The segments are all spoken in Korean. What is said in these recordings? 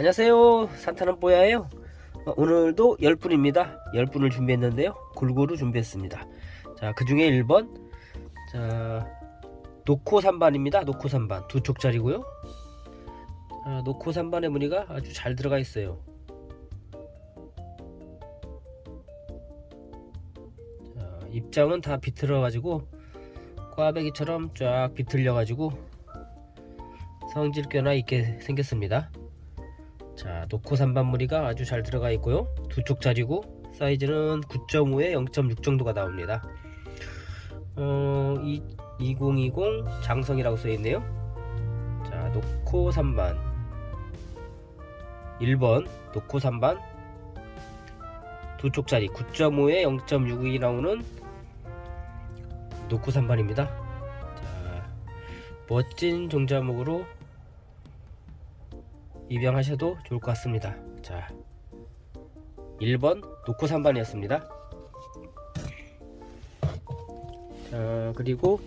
안녕하세요. 산타는 뽀야예요. 어, 오늘도 10분입니다. 10분을 준비했는데요. 골고루 준비했습니다. 자그 중에 1번. 자 노코 3반입니다. 노코 3반. 두 쪽짜리고요. 아, 노코 3반의 무늬가 아주 잘 들어가 있어요. 자, 입장은 다 비틀어 가지고 꽈배기처럼 쫙 비틀려 가지고 성질 껴나 있게 생겼습니다 자, 노코 3반 무늬가 아주 잘 들어가 있고요. 두 쪽짜리고 사이즈는 9.5에 0.6 정도가 나옵니다. 어, 이, 2020 장성이라고 써 있네요. 자, 노코 3반 1번 노코 3반 두 쪽짜리 9.5에 0.6이 나오는 노코 3반입니다. 자, 멋진 종자목으로 입양하셔도 좋을 것 같습니다. 자, 1번 노코 3반이었습니다. 자, 그리고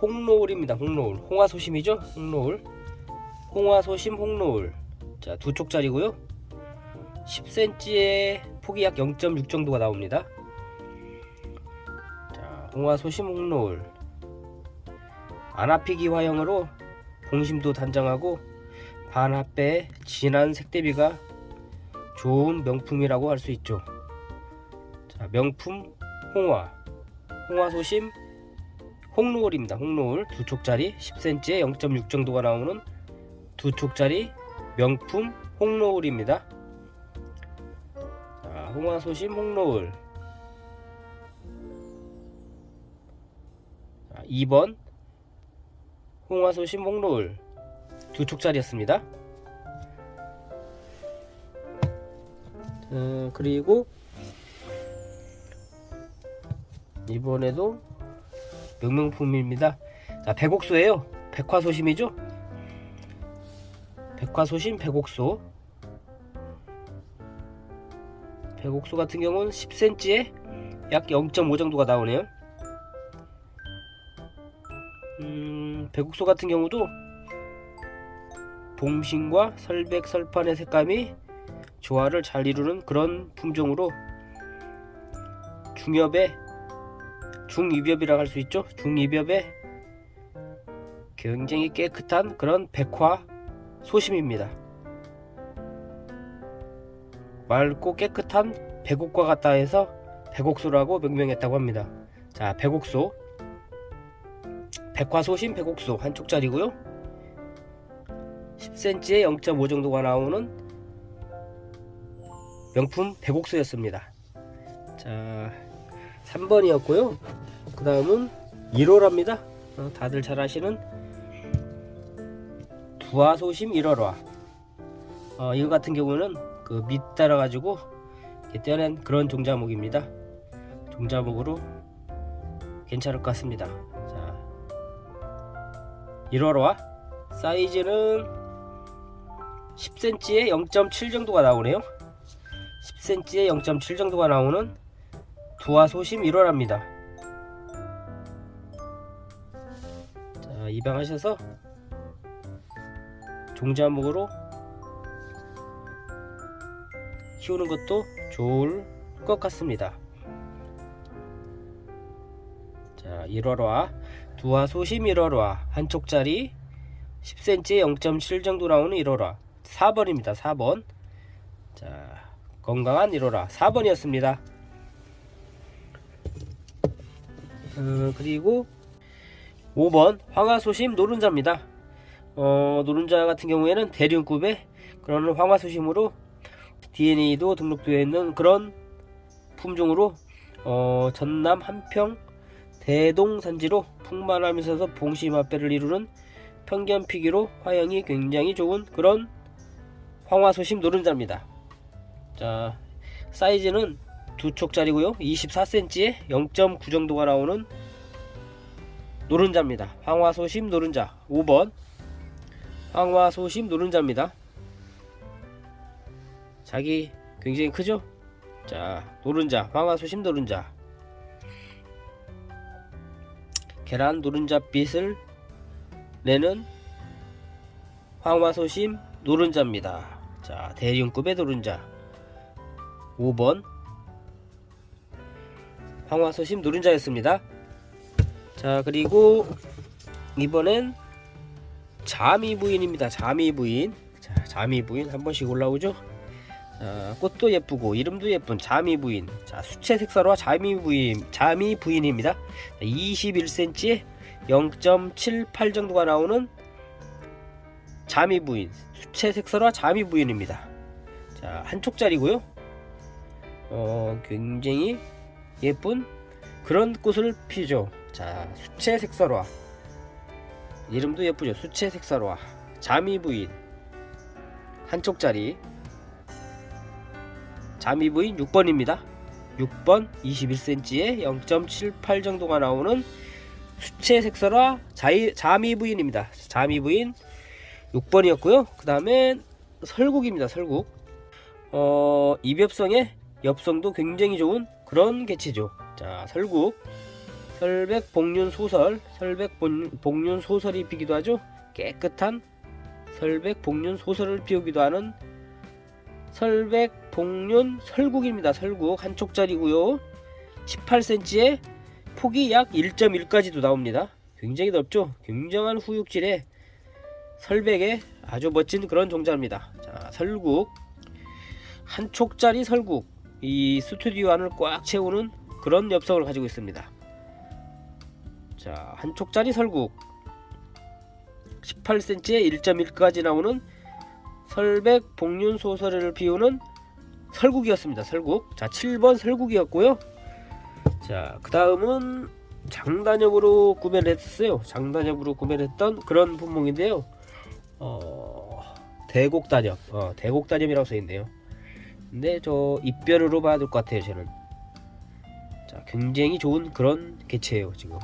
홍노을입니다. 홍노을. 홍화소심이죠? 홍노을. 홍화소심 홍노을. 자, 두 쪽짜리고요. 10cm에 폭이 약 0.6 정도가 나옵니다. 자, 홍화소심 홍노을. 아나피기 화형으로 봉심도 단정하고 반합배의 진한 색대비가 좋은 명품이라고 할 수 있죠. 자, 명품 홍화. 홍화 소심 홍로울입니다. 홍로울 두 촉짜리 10cm에 0.6 정도가 나오는 두 촉짜리 명품 홍로울입니다. 자, 홍화 소심 홍로울. 자, 2번 홍화 소심 홍로울 두 촉짜리였습니다. 어, 그리고 이번에도 명명품입니다. 자, 백옥수예요. 백화소심이죠? 백화소심 백옥수. 백옥수 같은 경우는 10cm에 약 0.5 정도가 나오네요. 음, 백옥수 같은 경우도 봄신과 설백 설판의 색감이 조화를 잘 이루는 그런 품종으로 중엽의 중이벽이라고 할 수 있죠. 중이벽의 굉장히 깨끗한 그런 백화 소심입니다. 맑고 깨끗한 백옥과 같다 해서 백옥수라고 명명했다고 합니다. 자, 백옥수 백화 소심 백옥수 한 쪽짜리고요. 10cm에 0.5 정도가 나오는 명품 백옥수였습니다. 자, 3번이었고요. 그 다음은 1호랍니다. 어, 다들 잘 아시는 두화소심 1호라. 어, 이거 같은 경우는 그 밑 따라 가지고 떼어낸 그런 종자목입니다. 종자목으로 괜찮을 것 같습니다. 자, 1호라 사이즈는 10cm에 0.7 정도가 나오네요. 10cm에 0.7 정도가 나오는 두화소심 1호랍니다. 자, 입양하셔서 종자목으로 키우는 것도 좋을 것 같습니다. 자, 1월화 두화소심 1월화 한 쪽짜리 10cm에 0.7 정도 나오는 1월화 4번입니다. 4번. 자, 건강한 1월화 4번이었습니다. 어, 그리고 5번 황화소심 노른자입니다. 어, 노른자 같은 경우에는 대륜급의 그런 황화소심으로 DNA도 등록되어 있는 그런 품종으로 어, 전남 한평 대동 산지로 풍만하면서도 봉시맛배를 이루는 평견 피기로 화형이 굉장히 좋은 그런 황화소심 노른자입니다. 자, 사이즈는 두 촉짜리고요. 24cm에 0.9 정도가 나오는 노른자입니다. 황화소심 노른자 5번 황화소심 노른자입니다. 자기 굉장히 크죠? 자, 노른자, 황화소심 노른자. 계란 노른자 빛을 내는 황화소심 노른자입니다. 자, 대륜급의 노른자. 5번 황화소심 노른자였습니다. 자, 그리고 이번엔 자미 부인입니다. 자미 부인. 자, 자미 부인 한 번씩 올라오죠? 자, 꽃도 예쁘고 이름도 예쁜 자미 부인. 자, 수채 색사로와 자미 부인, 자미 부인입니다. 21cm에 0.78 정도가 나오는 자미 부인. 수채 색사로와 자미 부인입니다. 자, 한 촉짜리고요. 어, 굉장히 예쁜 그런 꽃을 피죠. 자, 수채 색사로와 이름도 예쁘죠. 수채 색사로와 자미 부인 한 촉짜리 자미 부인 6번입니다. 6번 21cm에 0.78 정도가 나오는 수채 색설화 자미 부인입니다. 자미 부인 6번이었고요. 그 다음에 설국입니다. 설국. 어, 입엽성의 엽성도 굉장히 좋은 그런 개체죠. 자, 설국. 설백 복륜 소설, 설백 본- 복륜 소설이 피기도 하죠. 깨끗한 설백 복륜 소설을 피우기도 하는 설백 복륜 설국입니다. 설국 한 촉짜리고요. 18cm에 폭이 약 1.1까지도 나옵니다. 굉장히 넓죠. 굉장한 후육질의 설백의 아주 멋진 그런 종자입니다. 자, 설국 한 촉짜리 설국 이 스튜디오 안을 꽉 채우는 그런 엽석을 가지고 있습니다. 자, 한 촉짜리 설국 18cm에 1.1까지 나오는 설백 복륜 소설을 비우는 설국이었습니다. 설국. 자, 7번 설국이었고요. 자, 그 다음은 장단엽으로 구매를 했어요. 장단엽으로 구매를 했던 그런 품목인데요. 어, 대곡단엽. 어, 대곡단엽이라고 써있네요. 근데 저 입별으로 봐야 될 것 같아요, 저는. 자, 굉장히 좋은 그런 개체예요, 지금.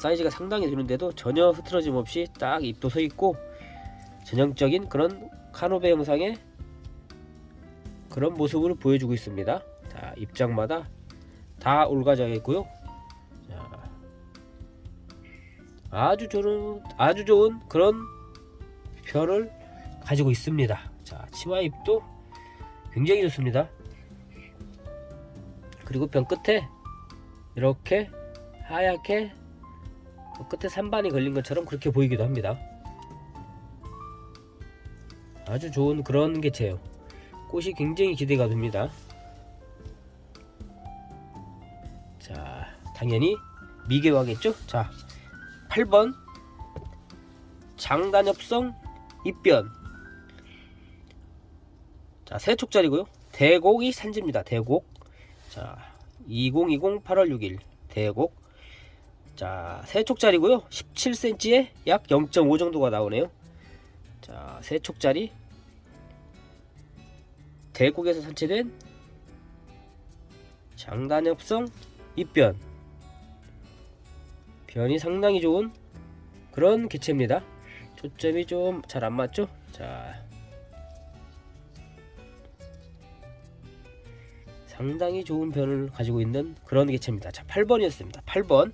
사이즈가 상당히 되는데도 전혀 흐트러짐 없이 딱 입도 서 있고 전형적인 그런 카노베 영상의 그런 모습을 보여주고 있습니다. 자, 입장마다 다 올가져 있고요. 아주 좋은 아주 좋은 그런 별을 가지고 있습니다. 자, 치마 입도 굉장히 좋습니다. 그리고 변 끝에 이렇게 하얗게 그 끝에 산반이 걸린 것처럼 그렇게 보이기도 합니다. 아주 좋은 그런 개체예요. 꽃이 굉장히 기대가 됩니다. 자, 당연히 미개화겠죠? 자, 8번 장단엽성 입변. 자, 세 촉짜리고요. 대곡이 산지입니다. 대곡. 자, 2020 8월 6일 대곡. 자, 세 촉짜리고요. 17cm에 약 0.5 정도가 나오네요. 자, 세 촉짜리 대곡에서 산채된 장단엽성 입변 변이 상당히 좋은 그런 개체입니다. 초점이 좀 잘 안 맞죠? 자, 상당히 좋은 변을 가지고 있는 그런 개체입니다. 자, 8번이었습니다. 8번.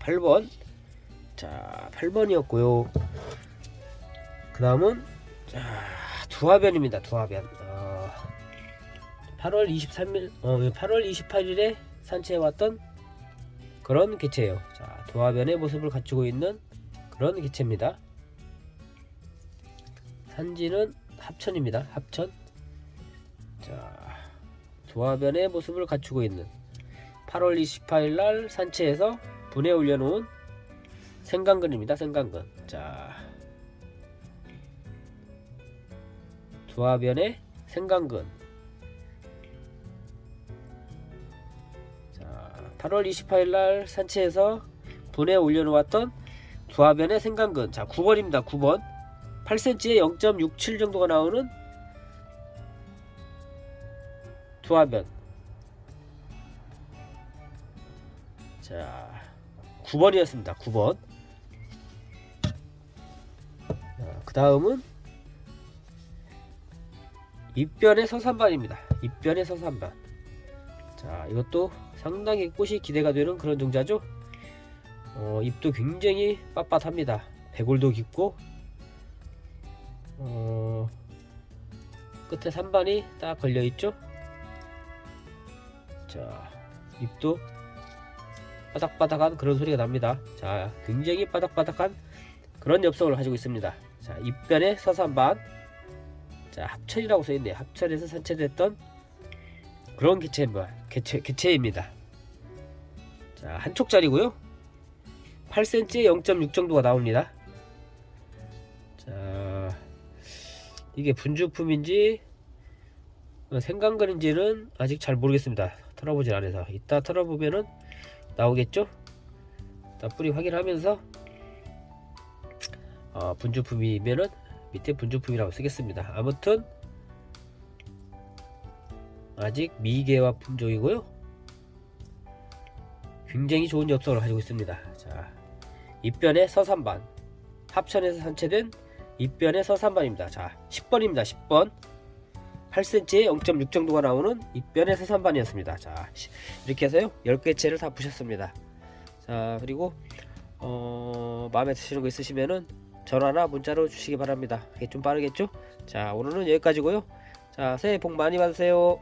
8번. 자, 8번이었고요. 그 다음은 자, 두화변입니다. 두화변. 어, 8월 23일, 어, 8월 28일에 산채해 왔던 그런 개체예요. 자, 두화변의 모습을 갖추고 있는 그런 개체입니다. 산지는 합천입니다. 합천. 자, 두화변의 모습을 갖추고 있는 8월 28일 날 산채에서 분해 올려놓은 생강근입니다. 생강근. 자, 두화변의 생강근. 8월 28일 날 산채에서 분해 올려놓았던 두화변의 생강근. 자, 9번입니다. 9번. 8cm에 0.67 정도가 나오는 두화변. 자, 9번이었습니다. 9번. 그 다음은 입변의 서산반입니다. 입변의 서산반. 자, 이것도 상당히 꽃이 기대가 되는 그런 종자죠. 어, 잎도 굉장히 빳빳합니다. 배골도 깊고, 어, 끝에 산반이 딱 걸려 있죠. 자, 잎도 바닥바닥한 그런 소리가 납니다. 자, 굉장히 바닥바닥한 그런 엽성을 가지고 있습니다. 자, 입변의 서산반. 자, 합천이라고 써 있네요. 합천에서 산채됐던 그런 개체, 개체, 개체입니다. 자, 한 촉짜리고요. 8cm에 0.6 정도가 나옵니다. 자, 이게 분주품인지 어, 생강근인지는 아직 잘 모르겠습니다. 털어보질 않아서 이따 털어보면은 나오겠죠? 일단 뿌리 확인하면서 어, 분주품이면은 밑에 분주품이라고 쓰겠습니다. 아무튼 아직 미개화 품종이고요. 굉장히 좋은 엽성을 가지고 있습니다. 자, 입변의 서산반 합천에서 산채된 입변의 서산반입니다. 자, 10번입니다. 10번 8cm에 0.6 정도가 나오는 입변의 서산반이었습니다. 자, 이렇게 해서요 10개체를 다 부셨습니다. 자, 그리고 어, 마음에 드시는 거 있으시면은 전화나 문자로 주시기 바랍니다. 이게 좀 빠르겠죠? 자, 오늘은 여기까지고요. 자, 새해 복 많이 받으세요.